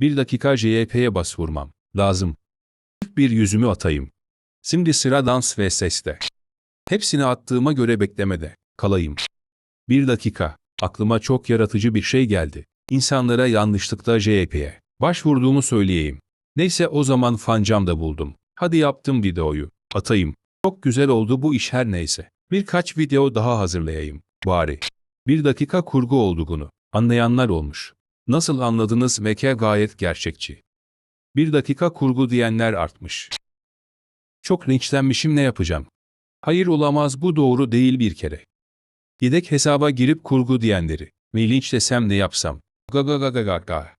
Bir dakika JP'ye bas vurmam. Lazım. Bir yüzümü atayım. Şimdi sıra dans ve seste. Hepsini attığıma göre beklemede. Kalayım. Bir dakika. Aklıma çok yaratıcı bir şey geldi. İnsanlara yanlışlıkla JP'ye başvurduğumu söyleyeyim. Neyse o zaman fancam da buldum. Hadi yaptım videoyu. Atayım. Çok güzel oldu bu iş her neyse. Birkaç video daha hazırlayayım. Bari. Bir dakika kurgu olduğunu anlayanlar olmuş. Nasıl anladınız Meke gayet gerçekçi. Bir dakika kurgu diyenler artmış. Çok linçlenmişim ne yapacağım? Hayır olamaz bu doğru değil bir kere. Yedek hesaba girip kurgu diyenleri. Ve linç desem ne yapsam? Gaga gaga gaga.